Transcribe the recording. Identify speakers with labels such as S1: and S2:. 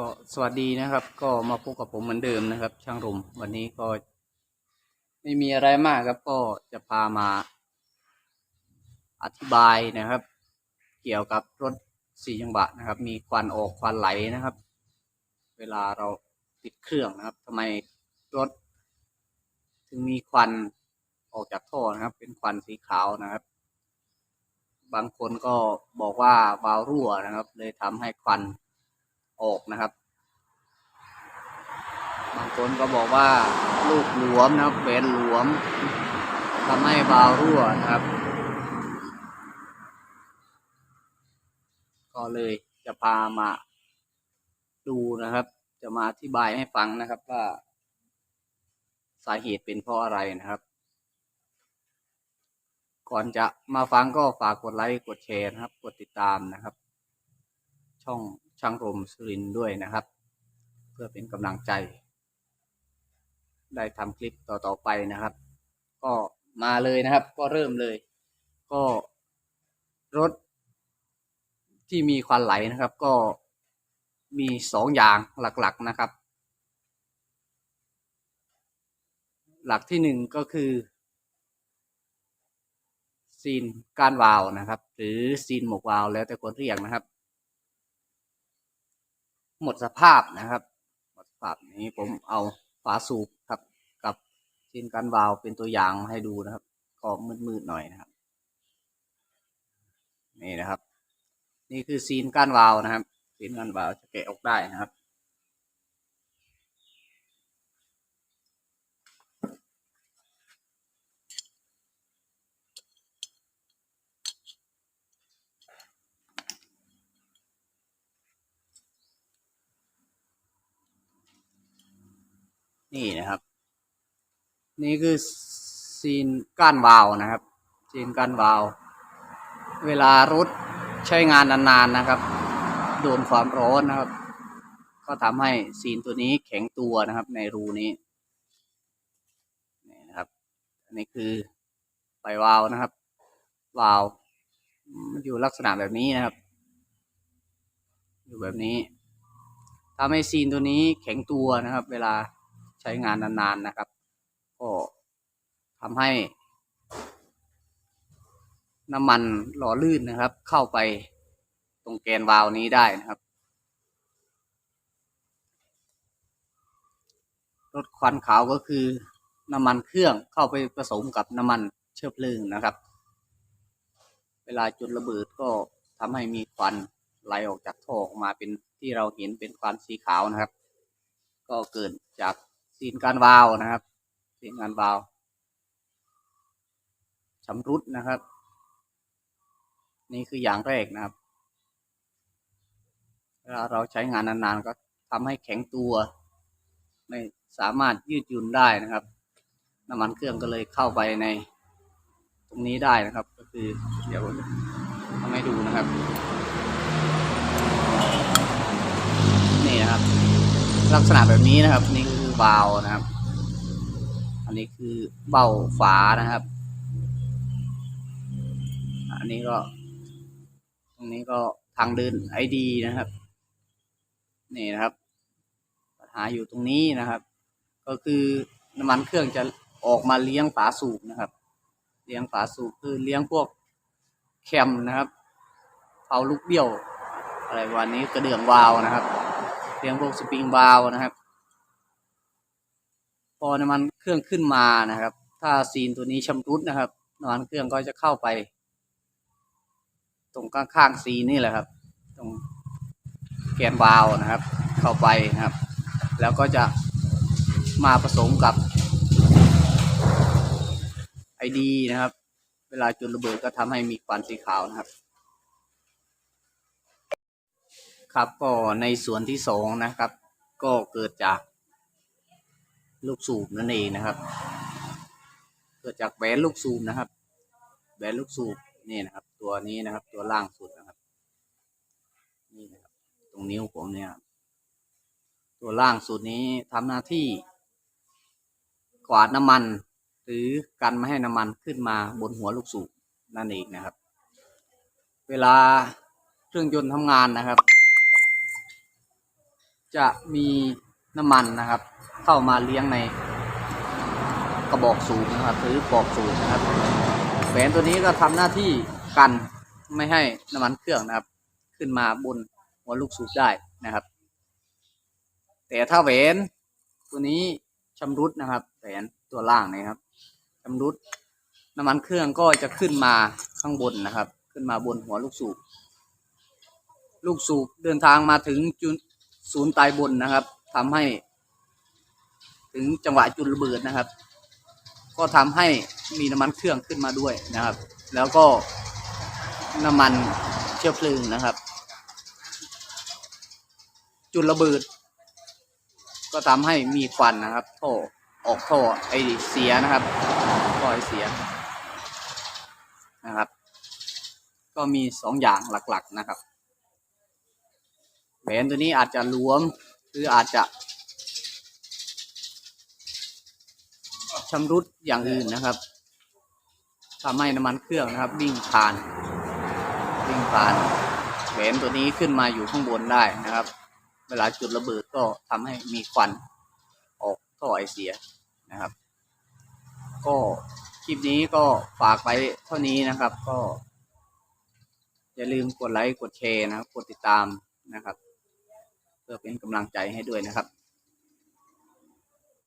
S1: ก็สวัสดีนะครับ ก็มาพบกับผมเหมือนเดิมนะครับ ช่างรมวันนี้ก็ ไม่มีอะไรมากครับ ก็จะพามาอธิบายนะครับ เกี่ยวกับรถสี่จังหวะนะครับ มีควันออกควันไหลนะครับ เวลาเราติดเครื่องนะครับทำไมรถ ถึงมีควันออกจากท่อนะครับ เป็นควันสีขาวนะครับ บางคนก็บอกว่าวาล์วรั่วนะครับ เลยทำให้ควัน ออกนะครับ บางคนก็บอกว่าลูกหลวมนะครับเบนหลวมทำให้วาวรั่วนะครับ ก็เลยจะพามาดูนะครับ จะมาอธิบายให้ฟังนะครับว่า สาเหตุเป็นเพราะอะไรนะครับ ก่อนจะมาฟังก็ฝากกดไลค์กดแชร์นะครับ กดติดตามนะครับ ช่อง ช่างรมสุรินด้วยนะครับ เพื่อเป็นกำลังใจ ได้ทำคลิปต่อๆไปนะครับ ก็มาเลยนะครับ ก็เริ่มเลย ก็รถที่มีควันไหลนะครับ ก็มีสองอย่างหลักๆนะครับ หลักที่หนึ่งก็คือซีนก้านวาวนะครับ หรือซีนหมวกวาวแล้วแต่คนเรียกนะครับ หมดสภาพนะครับ หมดสภาพนี้ผมเอาฝาสูบครับ กับซีนกันวาล์วเป็นตัวอย่างให้ดูนะครับ ก็มืดๆหน่อยนะครับ นี่นะครับ นี่คือซีนก้านวาล์วนะครับซีนก้านวาล์วจะแกะออกได้นะครับ นี่นะครับ นี่คือซีนก้านวาล์วนะครับ ซีนก้านวาล์วเวลารถใช้งานนานๆนะครับ โดนความร้อนนะครับ ก็ทำให้ซีนตัวนี้แข็งตัวนะครับในรูนี้นี่นะครับ อันนี้คือไฟวาล์วนะครับ วาล์วมันอยู่ลักษณะแบบนี้นะครับ อยู่แบบนี้ทำให้ซีนตัวนี้แข็งตัวนะครับ เวลา ช้งานนานๆนะครับ ก็ทำให้ น้ำมันหล่อลื่นนะครับ เข้าไปตรงแกนวาล์วนี้ได้นะครับรถควันขาวก็คือน้ำมันเครื่องเข้าไปผสมกับน้ำมันเชื้อเพลิงนะครับ เวลาจุดระเบิดก็ทำให้มีควันไหลออกจากท่อออกมาเป็นที่เราเห็นเป็นควันสีขาวนะครับ ก็เกิดจาก ซีนการวาล์วนะครับซีนการวาล์วชำรุดนะครับ นี่คืออย่างแรกนะครับเวลาเราใช้งานนานๆก็ทำให้แข็งตัว ไม่สามารถยืดหยุ่นได้นะครับ น้ำมันเครื่องก็เลยเข้าไปในตรงนี้ได้นะครับ ก็คือเดี๋ยวทำให้ดูนะครับ นี่นะครับ ลักษณะแบบนี้นะครับนี่ วาล์วนะครับ อันนี้คือเบ้าฝานะครับ อันนี้ก็ ตรงนี้ก็ทางเดินไอดีนะครับ นี่นะครับ ปัญหาอยู่ตรงนี้นะครับ ก็คือน้ำมันเครื่องจะออกมาเลี้ยงฝาสูบนะครับ เลี้ยงฝาสูบคือเลี้ยงพวกแคมนะครับเผาลูกเบี้ยว อะไรวันนี้กระเดื่องวาวนะครับเลี้ยงพวกสปริงวาวนะครับ พอน้ำมันเครื่องขึ้นมานะครับ ถ้าซีนตัวนี้ชำรุดนะครับน้ำมันเครื่องก็จะเข้าไป ตรงข้างๆซีนนี่แหละครับ ตรงแกนวาล์วนะครับ เข้าไปนะครับ แล้วก็จะมาผสมกับไอดีนะครับ เวลาจุดระเบิดก็ทำให้มีควันสีขาวนะครับ ครับก็ในส่วนที่สองนะครับ ก็เกิดจาก ลูกสูบนั่นเองนะครับเกิดจากแหวนลูกสูบนะครับแหวนลูกสูบนี่นะครับ ตัวนี้นะครับ ตัวล่างสุดนะครับ นี่นะครับ ตรงนิ้วผมเนี่ย ตัวล่างสุดนี้ทำหน้าที่กวาดน้ำมัน หรือกันไม่ให้น้ำมันขึ้นมาบนหัวลูกสูบนั่นเองนะครับ เวลาเครื่องยนต์ทำงานนะครับ จะมี น้ำมันนะครับ เข้ามาเลี้ยงในกระบอกสูบนะครับหรือปลอกสูบนะครับแหวนตัวนี้ก็ทำหน้าที่กันไม่ให้น้ำมันเครื่องนะครับ ขึ้นมาบนหัวลูกสูบได้นะครับ แต่ถ้าแหวนตัวนี้ชำรุดนะครับแหวนตัวล่างนะครับชำรุดน้ำมันเครื่องก็จะขึ้นมาข้างบนนะครับ ขึ้นมาบนหัวลูกสูบ ลูกสูบเดินทางมาถึงจุดศูนย์ตายบนนะครับ ทำให้ ถึงจังหวะจุดระเบิดนะครับ ก็ทำให้มีน้ำมันเครื่องขึ้นมาด้วยนะครับ แล้วก็น้ำมันเชื้อเพลิงนะครับ จุดระเบิด ก็ทำให้มีควันนะครับท่อออกท่อไอเสียนะครับท่อไอเสียนะครับ ก็มีสองอย่างหลักๆนะครับแหวนตัวนี้อาจจะหลวม หรืออาจจะชำรุดอย่างอื่นนะครับทำให้น้ำมันเครื่องนะครับ วิ่งผ่าน วิ่งผ่านแหวนตัวนี้ขึ้นมาอยู่ข้างบนได้นะครับ เวลาจุดระเบิดก็ทำให้มีควันออกท่อไอเสียนะครับ ก็คลิปนี้ก็ฝากไว้เท่านี้นะครับ ก็ อย่าลืมกดไลค์กดแชร์นะครับ กดติดตามนะครับ เพื่อเป็นกำลังใจให้ด้วยนะครับ